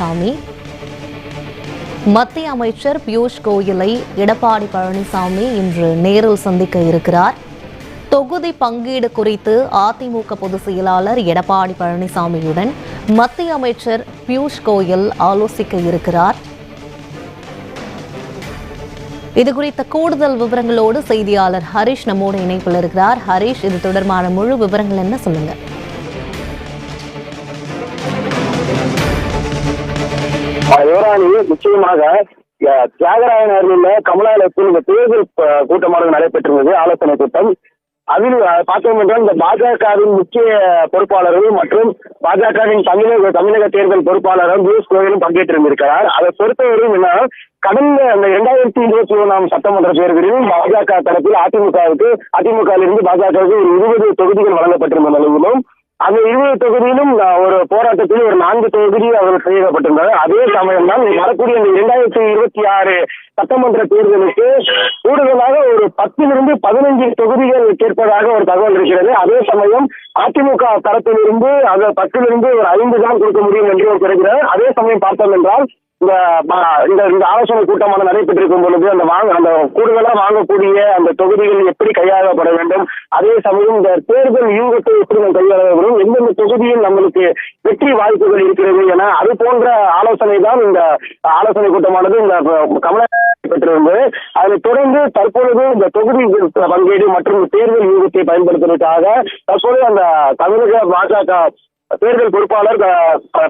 பழனிசாமி. மத்திய அமைச்சர் பியூஷ் கோயலை எடப்பாடி பழனிசாமி இன்று நேரில் சந்திக்க இருக்கிறார். தொகுதி பங்கீடு குறித்து அதிமுக பொதுச் செயலாளர் எடப்பாடி பழனிசாமியுடன் மத்திய அமைச்சர் பியூஷ் கோயல் ஆலோசிக்க இருக்கிறார். இது குறித்த கூடுதல் விவரங்களோடு செய்தியாளர் ஹரிஷ் நம்மோடு இணைப்பில் இருக்கிறார். ஹரிஷ் இது தொடர்பான முழு விவரங்கள் என்ன சொல்லுங்கள் யுவராணி நிச்சயமாக தியாகராயன் அருளில் கமலாலயத்தில் இந்த தேர்தல் கூட்டமாக நடைபெற்றிருந்தது ஆலோசனை கூட்டம். அதில் பார்த்தோம் என்றால் இந்த பாஜகவின் முக்கிய பொறுப்பாளர்கள் மற்றும் பாஜகவின் தமிழக தமிழக தேர்தல் பொறுப்பாளரும் பியூஷ் கோயலும் பங்கேற்றிருந்திருக்கிறார். அதை பொறுத்தவரையும் என்ன கடந்த அந்த இரண்டாயிரத்தி இருபத்தி ஒன்றாம் சட்டமன்ற தேர்தலிலும் பாஜக தரப்பில் அதிமுகவுக்கு அதிமுகவிலிருந்து பாஜகவுக்கு ஒரு இருபது தொகுதிகள் வழங்கப்பட்டிருந்த நிலையிலும் அந்த இருபது தொகுதியிலும் ஒரு போராட்டத்தில் ஒரு நான்கு தொகுதி அவர்கள் கையகப்பட்டிருந்தார் அதே சமயம் தான் வரக்கூடிய இந்த இரண்டாயிரத்தி இருபத்தி ஆறு சட்டமன்ற தேர்தலுக்கு கூடுதலாக ஒரு பத்திலிருந்து பதினைஞ்சு தொகுதிகள் கேட்பதாக ஒரு தகவல் இருக்கிறது. அதே சமயம் அதிமுக தரப்பிலிருந்து அந்த பத்திலிருந்து ஒரு ஐந்து தான் கொடுக்க முடியும் என்று ஒரு கிடைக்கிறது அதே சமயம் பார்த்தோம் என்றால் இந்த இந்த இந்த ஆலோசனை கூட்டமான நடைபெற்றிருக்கும் பொழுது அந்த வாங்க அந்த கூடுதலாக வாங்கக்கூடிய அந்த தொகுதிகள் எப்படி கையாளப்பட வேண்டும் அதே சமயம் இந்த தேர்தல் யூகத்தை எப்படி நம்ம கையாள வேண்டும் எந்தெந்த தொகுதியில் நம்மளுக்கு வெற்றி வாய்ப்புகள் இருக்கிறது என அது போன்ற ஆலோசனை தான் இந்த ஆலோசனை கூட்டமானது இந்த கமல பெற்றிருந்தது. அதைத் தொடர்ந்து தற்பொழுது இந்த தொகுதி பங்கீடு மற்றும் தேர்தல் யூகத்தை பயன்படுத்துவதற்காக தற்போது அந்த தமிழக பாஜக தேர்தல் பொறுப்பாளர்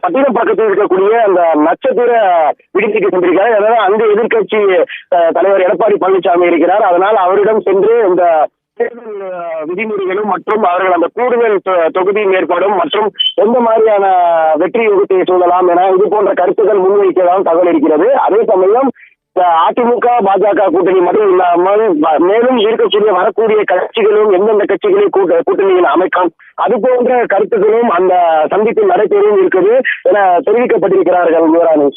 பட்டினம் பக்கத்தில் இருக்கக்கூடிய அந்த நட்சத்திர விடுதிக்கு சென்றிருக்கிறார். அதாவது அங்கு எதிர்க்கட்சி தலைவர் எடப்பாடி பழனிசாமி இருக்கிறார். அதனால் அவரிடம் சென்று இந்த தேர்தல் விதிமுறைகளும் மற்றும் அவர்கள் அந்த கூடுதல் தொ- தொகுதி மேற்பாடும் மற்றும் எந்த மாதிரியான வெற்றி யுகத்தை சூழலாம் என இது போன்ற கருத்துக்கள் முன்வைக்கலாம் தகவல் இருக்கிறது. அதே சமயம் அதிமுக பாஜக கூட்டணி மட்டும் இல்லாமல் மேலும் இருக்கக்கூடிய வரக்கூடிய கட்சிகளும் எந்தெந்த கட்சிகளை கூட்ட கூட்டணியில் அமைக்கும் அது போன்ற கருத்துக்களும் அந்த சந்திப்பில் நடைபெறும் இருக்குது என தெரிவிக்கப்பட்டிருக்கிறார்கள் யுவராணி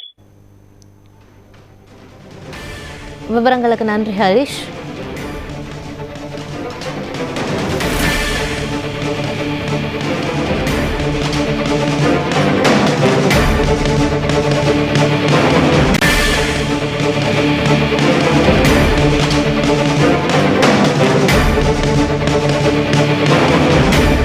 விவரங்களுக்கு நன்றி ஹரிஷ்.